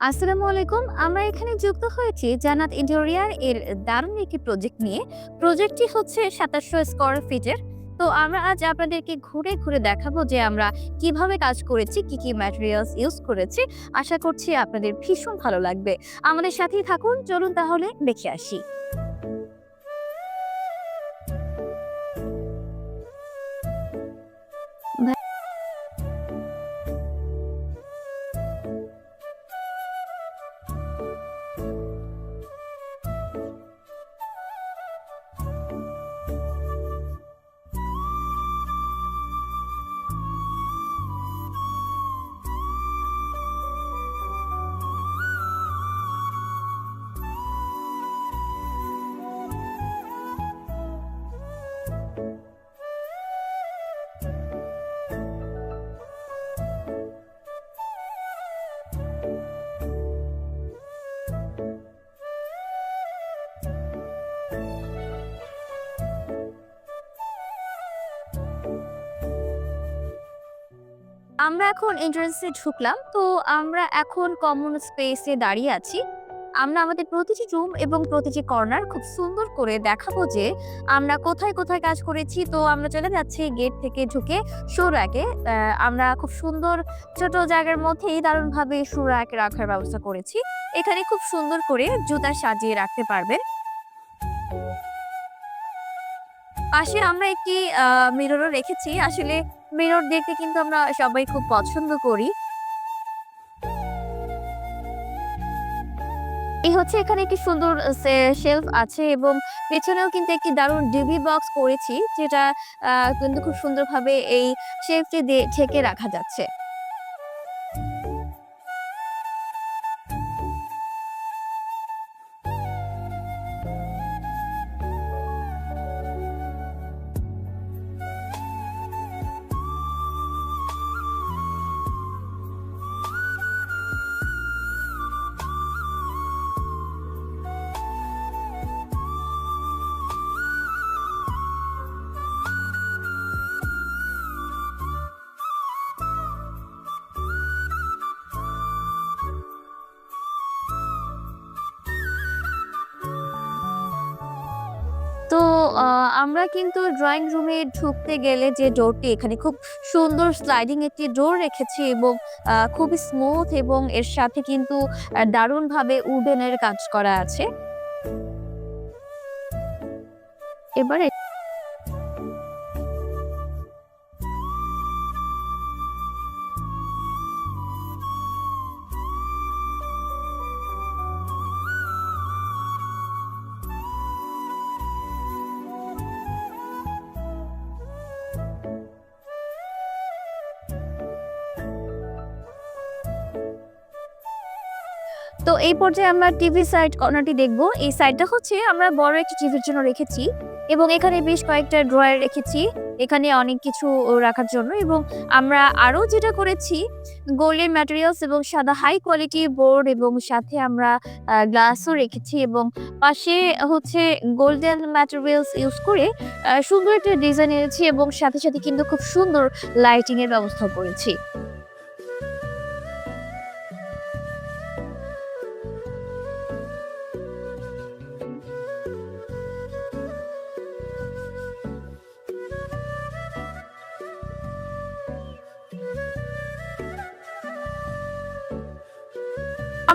আসসালামু আলাইকুম। আমরা এখানে যুক্ত হয়েছি জানাত ইন্টেরিয়ার এর দারুণ একটি প্রজেক্ট নিয়ে। প্রজেক্টটি হচ্ছে সাতাশশো স্কোয়ার ফিটের। তো আমরা আজ আপনাদেরকে ঘুরে ঘুরে দেখাবো যে আমরা কীভাবে কাজ করেছি, কি কি ম্যাটেরিয়ালস ইউজ করেছি। আশা করছি আপনাদের ভীষণ ভালো লাগবে। আমাদের সাথেই থাকুন, চলুন তাহলে দেখে আসি। আমরা এখন এন্ট্রান্সে ঢুকলাম, তো আমরা এখন কমন স্পেসে দাঁড়িয়ে আছি। আমরা আমাদের প্রতিটি রুম এবং প্রতিটি কর্নার খুব সুন্দর করে দেখাবো যে আমরা কোথায় কোথায় কাজ করেছি। তো আমরা চলে যাচ্ছি গেট থেকে ঢুকে সুরাকে। আমরা খুব সুন্দর ছোট জায়গার মধ্যেই দারুণভাবে সুরাক রাখার ব্যবস্থা করেছি। এখানে খুব সুন্দর করে জুতা সাজিয়ে রাখতে পারবেন। পাশে আমরা একটি মিররও রেখেছি। আসলে মিরর দেখতে কিন্তু আমরা সবাই খুব পছন্দ করি। এই হচ্ছে এখানে একটি সুন্দর শেলফ আছে এবং পেছনেও কিন্তু একটি দারুণ ডিবি বক্স করেছি, যেটা কিন্তু খুব সুন্দরভাবে এই শেলফটি দিয়ে ঠেকে রাখা যাচ্ছে। আমরা কিন্তু ড্রয়িং রুমে ঢুকতে গেলে যে ডোরটি এখানে খুব সুন্দর স্লাইডিং একটি ডোর রেখেছি এবং খুবই স্মুথ এবং এর সাথে কিন্তু দারুণভাবে উডেনের কাজ করা আছে। এবারে তো এই পর্যায়ে আমরা টিভি সাইড কর্নারটি দেখব। এই সাইডটা হচ্ছে আমরা বড় একটি টিভির জন্য রেখেছি এবং এখানে বেশ কয়েকটা ড্রয়ার রেখেছি। এখানে অনেক কিছু রাখার জন্য এবং আমরা আরও যেটা করেছি গোল্ডেন ম্যাটেরিয়ালস এবং সাদা হাই কোয়ালিটি বোর্ড এবং সাথে আমরা গ্লাসও রেখেছি এবং পাশে হচ্ছে গোল্ডেন ম্যাটেরিয়ালস ইউজ করে সুন্দর একটা ডিজাইন এনেছি এবং সাথে সাথে কিন্তু খুব সুন্দর লাইটিং এর ব্যবস্থা করেছি।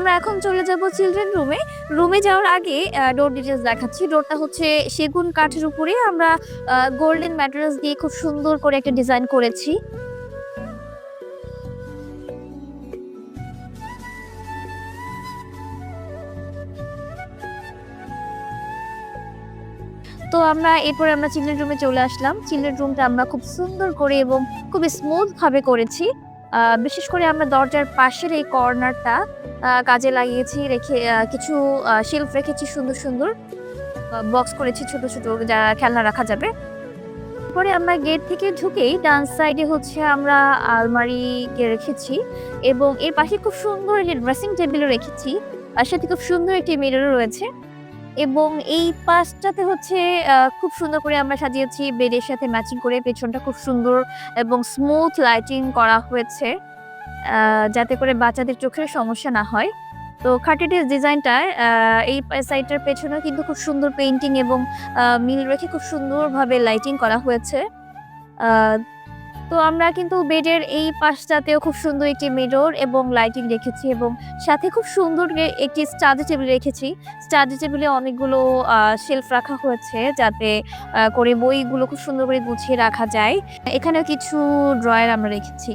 আমরা এখন চলে যাব চিলড্রেন রুমে রুমে যাওয়ার আগে ডোর ডিটেলস দেখাচ্ছি। ডোরটা হচ্ছে সেগুন কাঠের উপরে। আমরা গোল্ডেন ম্যাটেরিয়ালস দিয়ে খুব সুন্দর করে একটা ডিজাইন করেছি। তো আমরা, এরপরে আমরা চিলড্রেন রুমে চলে আসলাম। চিলড্রেন রুমটা আমরা খুব সুন্দর করে এবং খুবই স্মুথ ভাবে করেছি। বিশেষ করে আমরা দরজার পাশের এই কর্নারটা কাজে লাগিয়েছি, রেখে কিছু শিল্প রেখেছি সুন্দর সুন্দর বক্স করেছি ছোট ছোট, যা খেলনা রাখা যাবে। পরে আমরা গেট থেকে ঢুকেই ডান সাইডে হচ্ছে আমরা আলমারিকে রেখেছি এবং এর পাশে খুব সুন্দর একটি ড্রেসিং টেবিলও রেখেছি, আর সাথে খুব সুন্দর একটি মিররও রয়েছে। এবং এই পাশটাতে হচ্ছে খুব সুন্দর করে আমরা সাজিয়েছি বেডের সাথে ম্যাচিং করে। পেছনটা খুব সুন্দর এবং স্মুথ লাইটিং করা হয়েছে যাতে করে বাচ্চাদের চোখের সমস্যা না হয়। তো খাটেটের ডিজাইনটায় এই সাইডটার পেছনেও কিন্তু খুব সুন্দর পেন্টিং এবং মিল রেখে খুব সুন্দরভাবে লাইটিং করা হয়েছে। তো আমরা কিন্তু বেডের এই পাশটাতেও খুব সুন্দর একটি মিরর এবং লাইটিং রেখেছি এবং সাথে খুব সুন্দর একটি স্টাডি টেবিল রেখেছি। স্টাডি টেবিলে অনেকগুলো শেলফ রাখা হয়েছে যাতে করে বইগুলো খুব সুন্দর করে গুছিয়ে রাখা যায়। এখানেও কিছু ড্রয়ার আমরা রেখেছি।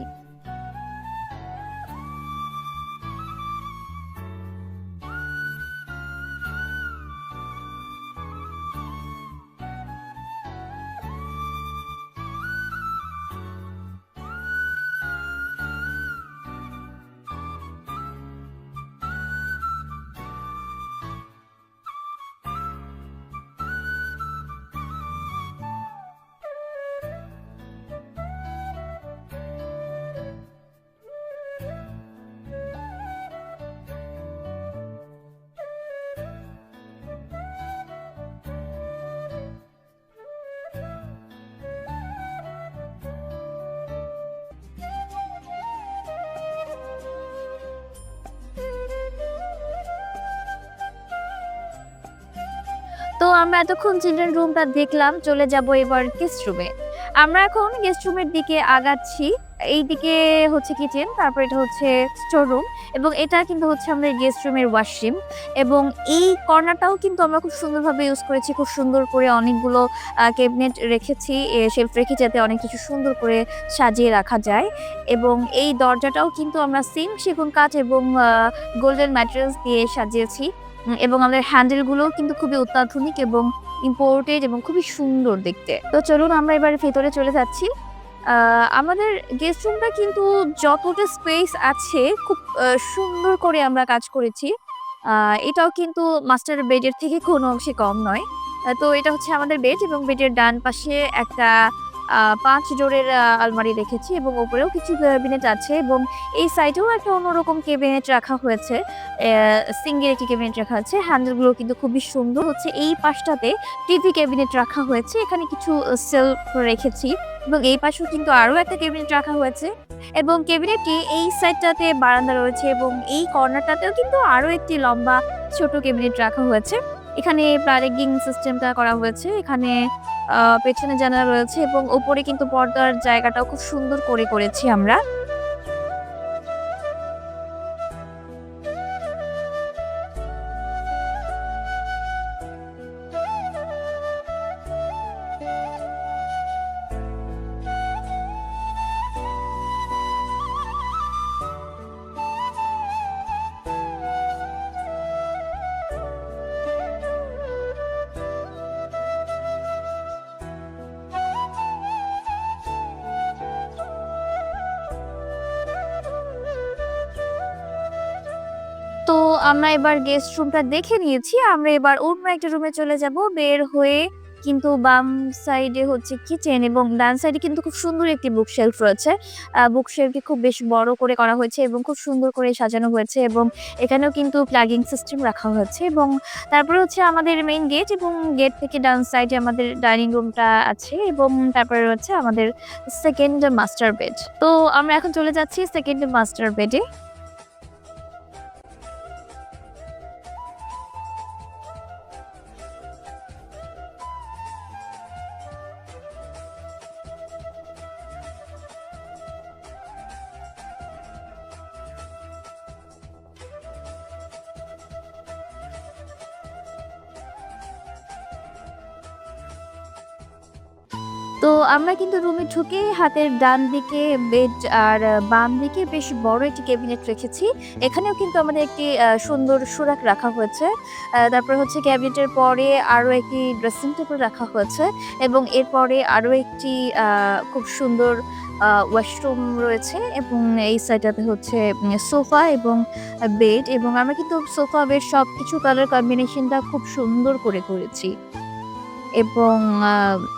আমরা এতক্ষণ চিলড্রেন রুমটা দেখলাম, চলে যাব এবার গেস্ট রুমে আমরা এখন গেস্ট রুমের দিকে আগাচ্ছি। এই দিকে হচ্ছে কিচেন তারপর এটা হচ্ছে স্টোর রুম এবং এটা কিন্তু হচ্ছে আমাদের গেস্ট রুমের ওয়াশরুম এবং এই কর্নারটাও কিন্তু আমরা খুব সুন্দরভাবে ইউজ করেছি, খুব সুন্দর করে অনেকগুলো ক্যাবিনেট রেখেছি শেলফ রেখে যাতে অনেক কিছু সুন্দর করে সাজিয়ে রাখা যায় এবং এই দরজাটাও কিন্তু আমরা সেম সেগুন কাঠ এবং গোল্ডেন ম্যাটেরিয়ালস দিয়ে সাজিয়েছি। এবং আমাদের হ্যান্ডেলগুলোও কিন্তু খুবই অত্যাধুনিক এবং ইম্পোর্টেড এবং খুবই সুন্দর দেখতে। তো চলুন আমরা এবার ভেতরে চলে যাচ্ছি। আমাদের গেস্ট রুমটা কিন্তু যতটা স্পেস আছে খুব সুন্দর করে আমরা কাজ করেছি। এটাও কিন্তু মাস্টার বেডের থেকে কোনো অংশে কম নয়। তো এটা হচ্ছে আমাদের বেড এবং বেডের ডান পাশে একটা পাঁচ আহ, আলমারি রেখেছি এবং ওপরেও কিছু ক্যাবিনেট আছে এবং এই সাইডেও একটা অন্যরকম ক্যাবিনেট রাখা হয়েছে। সিঙ্গেল একটি ক্যাবিনেট রাখা আছে। হ্যান্ডেলগুলো কিন্তু খুবই সুন্দর। হচ্ছে এই পাশটাতে টিভি ক্যাবিনেট রাখা হয়েছে। এখানে কিছু সেলফ রেখেছি এবং এই পাশেও কিন্তু আরও একটা ক্যাবিনেট রাখা হয়েছে এবং ক্যাবিনেটটি এই সাইডটাতে বারান্দা রয়েছে এবং এই কর্নারটাতেও কিন্তু আরও একটি লম্বা ছোট ক্যাবিনেট রাখা হয়েছে। এখানে প্লারিং সিস্টেমটা করা হয়েছে। এখানে পেছনে জানালা রয়েছে এবং ওপরে কিন্তু পর্দার জায়গাটাও খুব সুন্দর করে করেছি আমরা। তো আমরা এবার গেস্ট রুমটা দেখে নিয়েছি। আমরা এবার অন্য একটা রুমে চলে যাব। বের হয়ে কিন্তু বাম সাইডে হচ্ছে কিচেন এবং ডান সাইডে কিন্তু খুব সুন্দর একটি বুক শেলফ রয়েছে। বুক শেলফটি খুব বেশ বড় করে করা হয়েছে এবং খুব সুন্দর করে সাজানো হয়েছে এবং এখানেও কিন্তু প্লাগিং সিস্টেম রাখা হয়েছে এবং তারপরে হচ্ছে আমাদের মেইন গেট এবং গেট থেকে ডান সাইডে আমাদের ডাইনিং রুমটা আছে এবং তারপরে রয়েছে আমাদের সেকেন্ড মাস্টার বেড তো আমরা এখন চলে যাচ্ছি সেকেন্ড মাস্টার বেডে তো আমরা কিন্তু রুমে ঢুকে হাতের ডান দিকে বেড আর বাম দিকে বেশ বড় একটি ক্যাবিনেট রেখেছি। এখানেও কিন্তু আমাদের একটি সুন্দর সুরাক রাখা হয়েছে। তারপরে হচ্ছে ক্যাবিনেটের পরে আরও একটি ড্রেসিং টেবিল রাখা হয়েছে এবং এরপরে আরও একটি খুব সুন্দর ওয়াশরুম রয়েছে এবং এই সাইডটাতে হচ্ছে সোফা এবং বেড এবং আমরা কিন্তু সোফা বেড সব কিছু কালার কম্বিনেশনটা খুব সুন্দর করে করেছি। এবং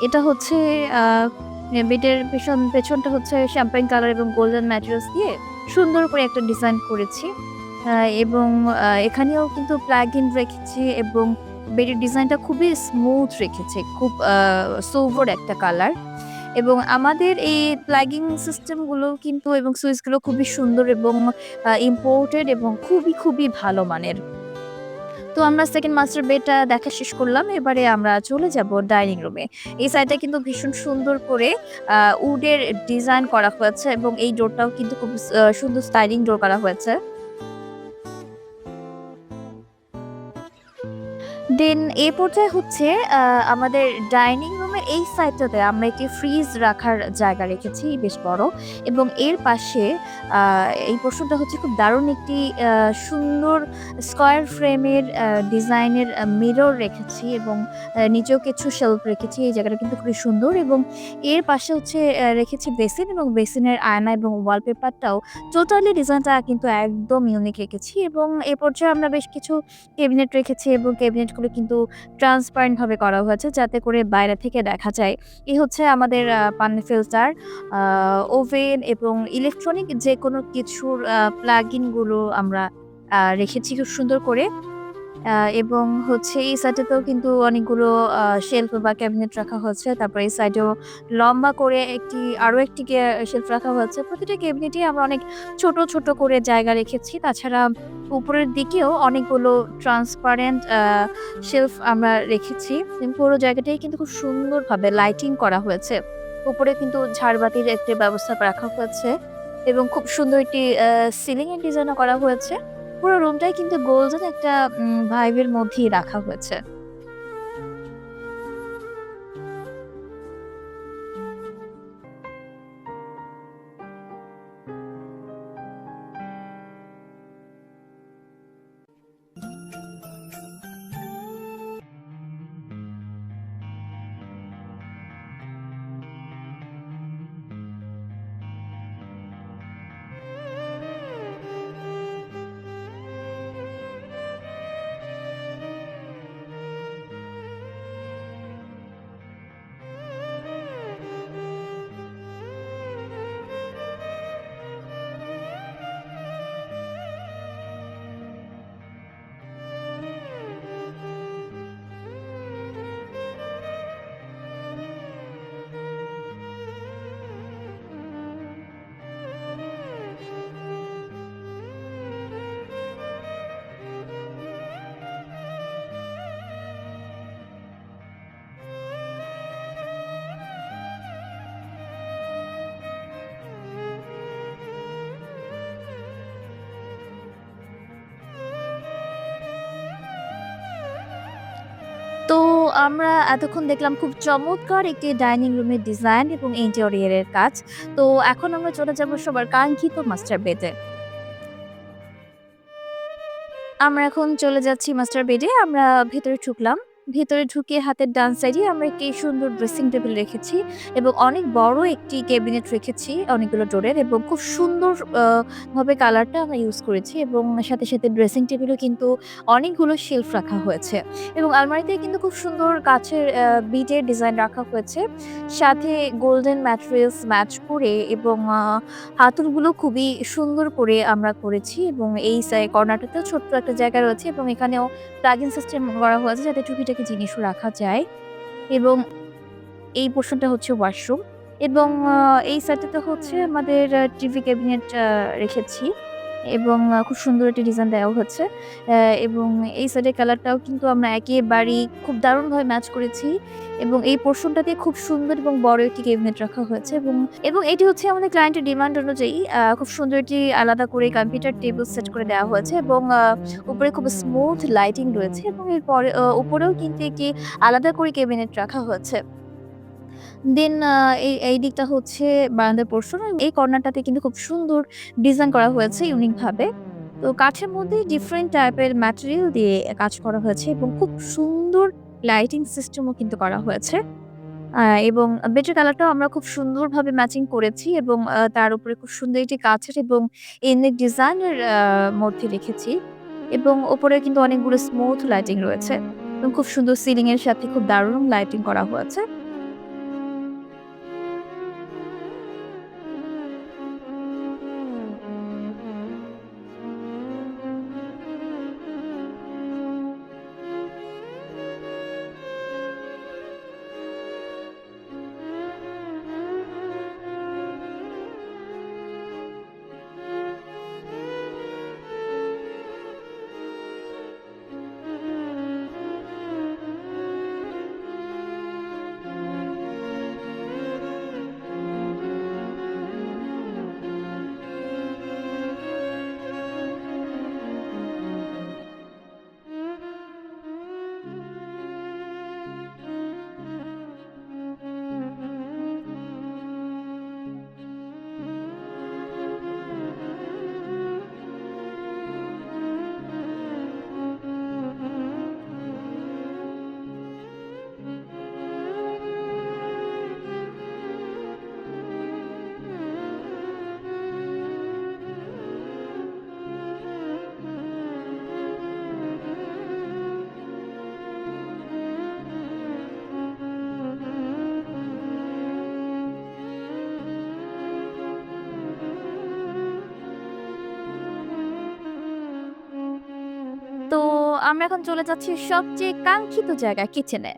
এটা হচ্ছে বেডের পেছন পেছনটা হচ্ছে শ্যাম্পেন কালার এবং গোল্ডেন ম্যাটেরিয়ালস দিয়ে সুন্দর করে একটা ডিজাইন করেছি এবং এখানেও কিন্তু প্লাগ ইন রেখেছি এবং বেডের ডিজাইনটা খুবই স্মুথ রেখেছে খুব সোভার একটা কালার এবং আমাদের এই প্লাগিং সিস্টেমগুলো কিন্তু এবং সুইচগুলো খুবই সুন্দর এবং ইম্পোর্টেড এবং খুবই, খুবই ভালো মানের। তো আমরা সেকেন্ড মাস্টার বেডটা দেখা শেষ করলাম। এবারে আমরা চলে যাব ডাইনিং রুমে। এই সাইডটা কিন্তু ভীষণ সুন্দর করে উডের ডিজাইন করা হয়েছে এবং এই ডোরটাও কিন্তু খুব সুন্দর স্টাইলিং ডোর করা হয়েছে। দেন এ পর্যায়ে হচ্ছে আমাদের ডাইনিং রুমের এই সাইডটাতে আমরা একটি ফ্রিজ রাখার জায়গা রেখেছি, বেশ বড় এবং এর পাশে এই পোরশনটা হচ্ছে খুব দারুণ একটি সুন্দর স্কোয়ার ফ্রেমের ডিজাইনের মিরর রেখেছি এবং নিচেও কিছু শেলফ রেখেছি। এই জায়গাটা কিন্তু খুবই সুন্দর এবং এর পাশে হচ্ছে রেখেছি বেসিন এবং বেসিনের আয়না এবং ওয়ালপেপারটাও টোটালি ডিজাইনটা কিন্তু একদম ইউনিক রেখেছি এবং এ পর্যায়ে আমরা বেশ কিছু ক্যাবিনেট রেখেছি এবং ক্যাবিনেটগুলো কিন্তু ট্রান্সপারেন্টভাবে করা হয়েছে যাতে করে বাইরে থেকে দেখা যায়। এই হচ্ছে আমাদের পানি ফিল্টার, ওভেন এবং ইলেকট্রনিক যে কোনো কিছুর প্লাগ ইনগুলো আমরা রেখেছি খুব সুন্দর করে। এবং হচ্ছে এই সাইডটাতেও কিন্তু অনেকগুলো শেলফ বা ক্যাবিনেট রাখা হয়েছে। তারপরে এই সাইডেও লম্বা করে একটি আরও একটি শেলফ রাখা হয়েছে। প্রতিটা ক্যাবিনেটেই আমরা অনেক ছোট, ছোট করে জায়গা রেখেছি। তাছাড়া উপরের দিকেও অনেকগুলো ট্রান্সপারেন্ট শেলফ আমরা রেখেছি। পুরো জায়গাটাই কিন্তু খুব সুন্দরভাবে লাইটিং করা হয়েছে। উপরে কিন্তু ঝাড়বাতির একটি ব্যবস্থা রাখা হয়েছে এবং খুব সুন্দর একটি আ সিলিং এর ডিজাইনও করা হয়েছে। পুরো রুমটাই কিন্তু গোল্ডেন একটা ভাইবের ভাইব মধ্যেই রাখা হয়েছে। আমরা এতক্ষণ দেখলাম খুব চমৎকার একটি ডাইনিং রুমের ডিজাইন এবং ইন্টেরিয়ারের কাজ। তো এখন আমরা চলে যাব সবার কাঙ্ক্ষিত মাস্টার বেডে। আমরা এখন চলে যাচ্ছি মাস্টার বেডে। আমরা ভেতরে ঢুকলাম। ভেতরে ঢুকে হাতের ডান সাইডে আমরা একটি সুন্দর ড্রেসিং টেবিল রেখেছি এবং অনেক বড় একটি ক্যাবিনেট রেখেছি অনেকগুলো ডোরের এবং খুব সুন্দর ভাবে কালারটা আমরা ইউজ করেছি এবং সাথে, সাথে ড্রেসিং টেবিলেও কিন্তু অনেকগুলো শেলফ রাখা হয়েছে এবং আলমারিতে কিন্তু খুব সুন্দর কাচের আ বিটের ডিজাইন রাখা হয়েছে। সাথে গোল্ডেন ম্যাটেরিয়ালস ম্যাচ করে এবং হাতলগুলো খুবই সুন্দর করে আমরা করেছি এবং এই কর্নারটাতেও ছোট্ট একটা জায়গা রয়েছে এবং এখানেও প্লাগ-ইন সিস্টেম করা হয়েছে যাতে টুকিটাকি জিনিসও রাখা যায় এবং এই পোর্শনটা হচ্ছে ওয়াশরুম এবং এই সাইডটাতে হচ্ছে আমাদের টিভি ক্যাবিনেট রেখেছি। এবং খুব সুন্দর একটি ডিজাইন দেওয়া হচ্ছে। এবং এই সাইডের কালারটাও কিন্তু আমরা একেবারেই খুব দারুণভাবে ম্যাচ করেছি এবং এই পোরশনটাতে খুব সুন্দর এবং বড় একটি ক্যাবিনেট রাখা হয়েছে এবং, এবং এটি হচ্ছে আমাদের ক্লায়েন্টের ডিমান্ড অনুযায়ী খুব সুন্দর একটি আলাদা করে কম্পিউটার টেবিল সেট করে দেওয়া হয়েছে এবং উপরে খুব স্মুথ লাইটিং রয়েছে এবং এরপরে উপরেও কিন্তু একটি আলাদা করে ক্যাবিনেট রাখা হয়েছে। দেন এই এই দিকটা হচ্ছে বারান্দার পোরশন। এই কর্নারটাতে কিন্তু খুব সুন্দর ডিজাইন করা হয়েছে ইউনিক ভাবে। তো কাঠের মধ্যে ডিফারেন্ট টাইপের ম্যাটেরিয়াল দিয়ে কাজ করা হয়েছে এবং খুব সুন্দর লাইটিং সিস্টেমও কিন্তু করা হয়েছে। এবং বেডের কালারটাও আমরা খুব সুন্দরভাবে ম্যাচিং করেছি এবং তার উপরে খুব সুন্দর একটি কাচের এবং ইউনিক ডিজাইনের মধ্যে রেখেছি এবং ওপরে কিন্তু অনেকগুলো স্মুথ লাইটিং রয়েছে এবং খুব সুন্দর সিলিং এর সাথে খুব দারুণ লাইটিং করা হয়েছে। আমরা এখন চলে যাচ্ছি সবচেয়ে কাঙ্ক্ষিত জায়গা কিচেনে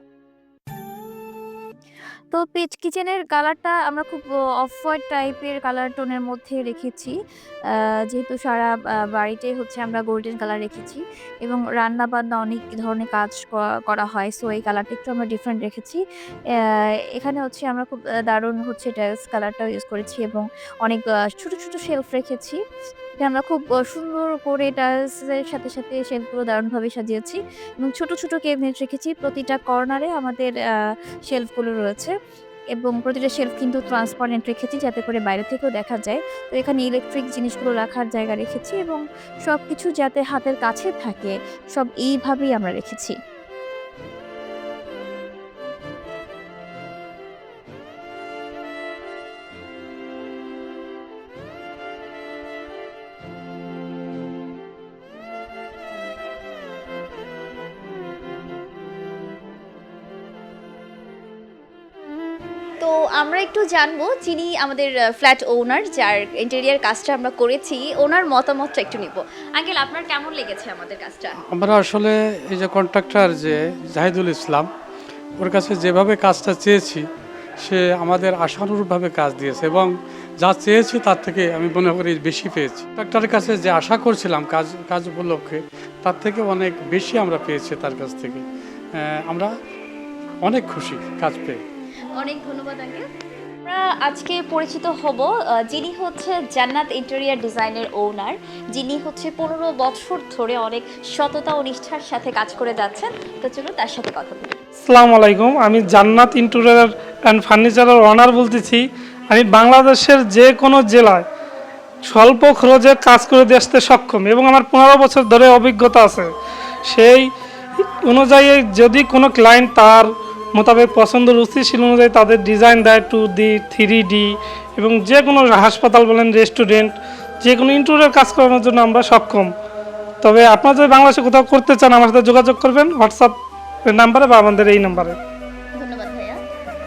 তো পেজ কিচেনের কালারটা আমরা খুব অফ হোয়াইট টাইপের কালার টোনের মধ্যে রেখেছি। যেহেতু সারা বাড়িতে হচ্ছে আমরা গোল্ডেন কালার রেখেছি এবং রান্না বান্না অনেক ধরনের কাজ করা- হয় সো এই কালারটা একটু আমরা ডিফারেন্ট রেখেছি। এখানে হচ্ছে আমরা খুব দারুণ হচ্ছে টাইলস কালারটা ইউজ করেছি এবং অনেক ছোট ছোট শেলফ রেখেছি। এখানে আমরা খুব সুন্দর করে টাইলসের সাথে সাথে শেলফগুলো দারুণভাবে সাজিয়েছি এবং ছোট ছোট ক্যাবিনেট রেখেছি। প্রতিটা কর্নারে আমাদের শেলফগুলো রয়েছে এবং প্রতিটা শেলফ কিন্তু ট্রান্সপারেন্ট রেখেছি যাতে করে বাইরে থেকেও দেখা যায়। তো এখানে ইলেকট্রিক জিনিসগুলো রাখার জায়গা রেখেছি এবং সব কিছু যাতে হাতের কাছে থাকে, সব এইভাবেই আমরা রেখেছি। তো আমরা একটু জানব যিনি আমাদের ফ্ল্যাট ওনার যার ইন্টেরিয়ার কাজটা আমরা করেছি, ওনার মতামতটা একটু নিব। আঙ্কেল, আপনার কেমন লেগেছে আমাদের কাজটা? আমরা আসলে এই যে কন্ট্রাক্টর যে জাহিদুল ইসলাম, ওর কাছে যেভাবে কাজটা চেয়েছি, সে আমাদের আশানুরূপভাবে কাজ দিয়েছে এবং যা চেয়েছি তার থেকে আমি মনে করি বেশি পেয়েছি। কন্ট্রাক্টরের কাছে যে আশা করছিলাম কাজ কাজ উপলক্ষে, তার থেকে অনেক বেশি আমরা পেয়েছি তার কাছ থেকে। আমরা অনেক খুশি কাজ পেয়ে। অনেক ধন্যবাদ, আঙ্কেল। আমরা আজকে পরিচিত হব যিনি হচ্ছে জান্নাত ইন্টেরিয়ার ডিজাইনের ওনার, যিনি হচ্ছে পনেরো বছর ধরে অনেক সততা ও নিষ্ঠার সাথে কাজ করে যাচ্ছেন। তো চলুন তার সাথে কথা বলি। আসসালামু আলাইকুম, আমি জান্নাত ইন্টেরিয়ার অ্যান্ড ফার্নিচারের ওনার বলতেছি। আমি বাংলাদেশের যে কোনো জেলায় স্বল্প খরচে কাজ করে দিয়ে আসতে সক্ষম এবং আমার পনেরো বছর ধরে অভিজ্ঞতা আছে। সেই অনুযায়ী যদি কোনো ক্লায়েন্ট তার মোতাবেক পছন্দ রুচিশীল অনুযায়ী তাদের ডিজাইন দেয় টু ডি থ্রি ডি এবং যে কোনো হাসপাতাল বলেন রেস্টুরেন্ট যে কোনো ইন্টুরের কাজ করানোর জন্য আমরা সক্ষম। তবে আপনারা যদি বাংলাদেশে কোথাও করতে চান আমার সাথে যোগাযোগ করবেন। হোয়াটসঅ্যাপ নাম্বারে বা আমাদের এই নাম্বারে। ধন্যবাদ ভাইয়া।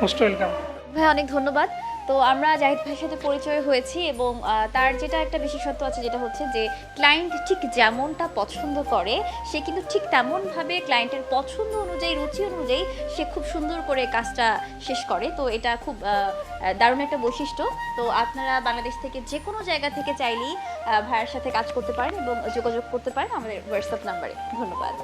মোস্ট ওয়েলকাম ভাই অনেক ধন্যবাদ। তো আমরা জাহিদ ভাইয়ের সাথে পরিচয় হয়েছি এবং তার যেটা একটা বিশেষত্ব আছে যেটা হচ্ছে যে ক্লায়েন্ট ঠিক যেমনটা পছন্দ করে, সে কিন্তু ঠিক তেমনভাবে ক্লায়েন্টের পছন্দ অনুযায়ী, রুচি অনুযায়ী সে খুব সুন্দর করে কাজটা শেষ করে। তো এটা খুব দারুণ একটা বৈশিষ্ট্য। তো আপনারা বাংলাদেশ থেকে যে কোনো জায়গা থেকে চাইলেই ভাইয়ের সাথে কাজ করতে পারেন এবং যোগাযোগ করতে পারেন আমাদের হোয়াটসঅ্যাপ নাম্বারে ধন্যবাদ।